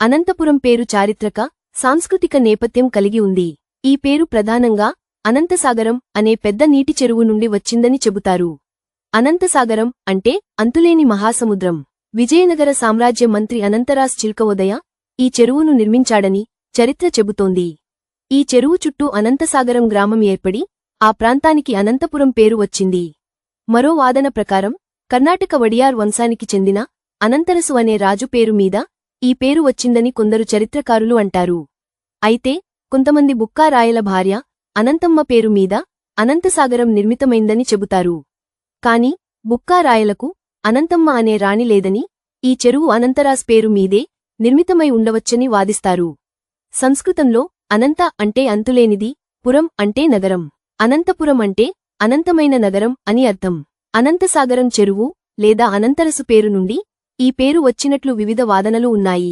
అనంతపురం పేరు చారిత్రక సాంస్కృతిక నేపథ్యం కలిగి ఉంది. ఈ పేరు ప్రధానంగా అనంతసాగరం అనే పెద్ద నీటి చెరువు నుండి వచ్చిందని చెబుతారు. అనంతసాగరం అంటే అంతులేని మహాసముద్రం. విజయనగర సామ్రాజ్య మంత్రి అనంతరాస్ చిల్కవోదయ ఈ చెరువును నిర్మించాడని చరిత్ర చెబుతోంది. ఈ చెరువు చుట్టూ అనంతసాగరం గ్రామం ఏర్పడి ఆ ప్రాంతానికి అనంతపురం పేరు వచ్చింది. మరో వాదన ప్రకారం కర్ణాటక వడియార్ వంశానికి చెందిన అనంతరసు అనే రాజు పేరు మీద ఈ పేరు వచ్చిందని కొందరు చరిత్రకారులు అంటారు. అయితే కొంతమంది బుక్కారాయల భార్య అనంతమ్మ పేరు మీద అనంతసాగరం నిర్మితమైందని చెబుతారు. కాని బుక్కారాయలకు అనంతమ్మ అనే రాణి లేదని ఈ చెరువు అనంతరాస్ పేరు మీదే నిర్మితమై ఉండవచ్చని వాదిస్తారు. సంస్కృతంలో అనంత అంటే అంతులేనిది పురం అంటే నగరం. అనంతపురం అంటే అనంతమైన నగరం అని అర్థం. అనంతసాగరం చెరువు లేదా అనంతరసు పేరు నుండి ఈ పేరు వచ్చినట్లు వివిధ వాదనలు ఉన్నాయి.